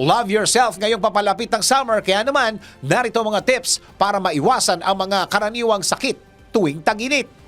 Love yourself ngayong papalapit ng summer kaya naman narito ang mga tips para maiwasan ang mga karaniwang sakit tuwing taginit.